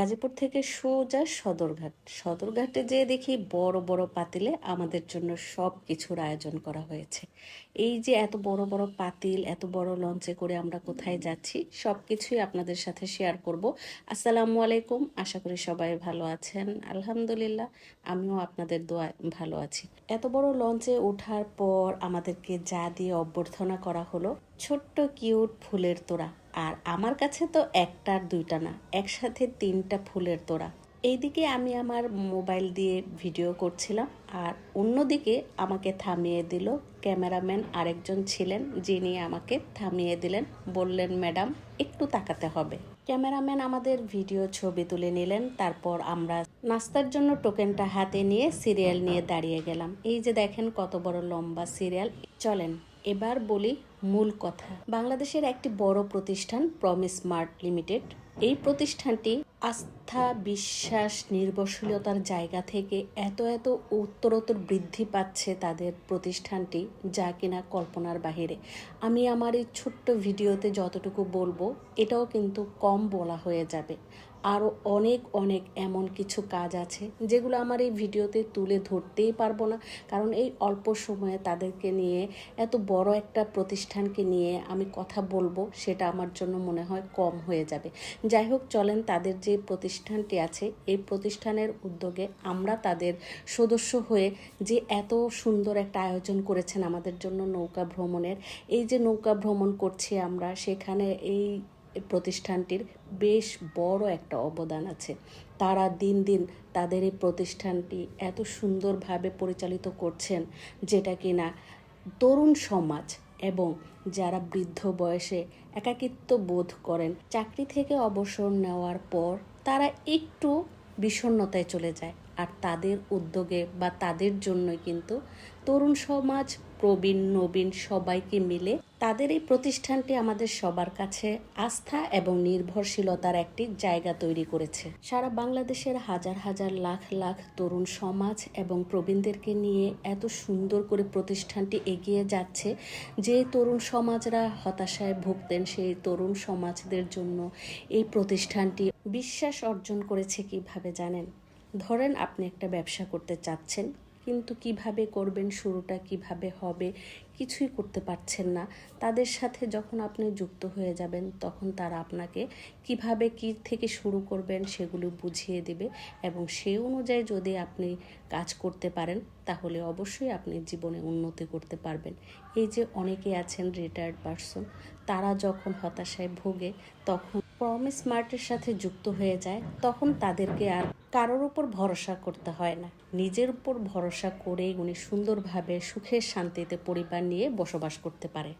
গাজীপুর থেকে সোজা সদরঘাট। সদরঘাটে যেয়ে দেখি বড় বড় পাতিলে আমাদের জন্য সব কিছুর আয়োজন করা হয়েছে। এই যে এত বড় বড় পাতিল, এত বড় লঞ্চে করে আমরা কোথায় যাচ্ছি সব কিছুই আপনাদের সাথে শেয়ার করব। আসসালামু আলাইকুম, আশা করি সবাই ভালো আছেন। আলহামদুলিল্লাহ, আমিও আপনাদের দোয়ায় ভালো আছি। এত বড় লঞ্চে ওঠার পর আমাদেরকে যা দিয়ে অভ্যর্থনা করা হলো, ছোট্ট কিউট ফুলের তোড়া। আর আমার কাছে তো একটা আর দুইটা না, একসাথে তিনটা ফুলের তোড়া। এইদিকে আমি আমার মোবাইল দিয়ে ভিডিও করছিলাম আর অন্যদিকে আমাকে থামিয়ে দিল ক্যামেরাম্যান আরেকজন ছিলেন যিনি আমাকে থামিয়ে দিলেন, বললেন, ম্যাডাম, একটু তাকাতে হবে। ক্যামেরাম্যান আমাদের ভিডিও ছবি তুলে নিলেন, তারপর আমরা নাস্তার জন্য টোকেনটা হাতে নিয়ে সিরিয়াল নিয়ে দাঁড়িয়ে গেলাম। এই যে দেখেন কত বড় লম্বা সিরিয়াল, চলেন। এবার বলি মূল কথা। বাংলাদেশের একটি বড় প্রতিষ্ঠান প্রমিস স্মার্ট লিমিটেড। এই প্রতিষ্ঠানটি আস্থা, বিশ্বাস, নির্ভরশীলতার জায়গা থেকে এত এত উত্তরোত্তর বৃদ্ধি পাচ্ছে তাদের প্রতিষ্ঠানটি যা কিনা কল্পনার বাহিরে। আমি আমার এই ছোট্ট ভিডিওতে যতটুকু বলব, এটাও কিন্তু কম বলা হয়ে যাবে। আরও অনেক অনেক এমন কিছু কাজ আছে যেগুলো আমার এই ভিডিওতে তুলে ধরতেই পারব না। কারণ এই অল্প সময়ে তাদেরকে নিয়ে, এত বড় একটা প্রতিষ্ঠানকে নিয়ে আমি কথা বলব, সেটা আমার জন্য মনে হয় কম হয়ে যাবে। যাই হোক, চলেন তাদের যে প্রতিষ্ঠানটি আছে, এই প্রতিষ্ঠানের উদ্যোগে আমরা তাদের সদস্য হয়ে যে এত সুন্দর একটা আয়োজন করেছেন আমাদের জন্য নৌকা ভ্রমণের, এই যে নৌকা ভ্রমণ করছি আমরা, সেখানে এই প্রতিষ্ঠানটির বেশ বড় একটা অবদান আছে। তারা দিন দিন তাদের এই প্রতিষ্ঠানটি এত সুন্দরভাবে পরিচালিত করছেন, যেটা কিনা তরুণ সমাজ এবং যারা বৃদ্ধ বয়সে একাকিত্ব বোধ করেন, চাকরি থেকে অবসর নেওয়ার পর তারা একটু বিষণ্ণতায় চলে যায়। আর তাদের উদ্যোগে বা তাদের জন্যই কিন্তু তরুণ সমাজ, প্রবীণ, নবীন সবাইকে মিলে তাদের এই প্রতিষ্ঠানটি আমাদের সবার কাছে আস্থা এবং নির্ভরশীলতার একটি জায়গা তৈরি করেছে। সারা বাংলাদেশের হাজার হাজার লাখ লাখ তরুণ সমাজ এবং প্রবীণদেরকে নিয়ে এত সুন্দর করে প্রতিষ্ঠানটি এগিয়ে যাচ্ছে যে তরুণ সমাজরা হতাশায় ভুগতেন, সেই তরুণ সমাজদের জন্য এই প্রতিষ্ঠানটি বিশ্বাস অর্জন করেছে কীভাবে জানেন? ধরেন আপনি একটা ব্যবসা করতে চাচ্ছেন কিন্তু কীভাবে করবেন শুরুটা কীভাবে হবে কিছুই করতে পারছেন না। তাদের সাথে যখন আপনি যুক্ত হয়ে যাবেন, তখন তারা আপনাকে কীভাবে কি থেকে শুরু করবেন সেগুলো বুঝিয়ে দেবে এবং সেই অনুযায়ী যদি আপনি কাজ করতে পারেন, তাহলে অবশ্যই আপনি জীবনে উন্নতি করতে পারবেন। এই যে অনেকে আছেন রিটায়ার্ড পারসন তারা যখন হতাশায় ভোগে, তখন প্রমিস স্মার্টের সাথে যুক্ত হয়ে যায়, তখন তাদেরকে আর কারোর উপর ভরসা করতে হয় না। নিজের উপর ভরসা করেই উনি সুন্দরভাবে সুখের শান্তিতে পরিবার নিয়ে বসবাস করতে পারে।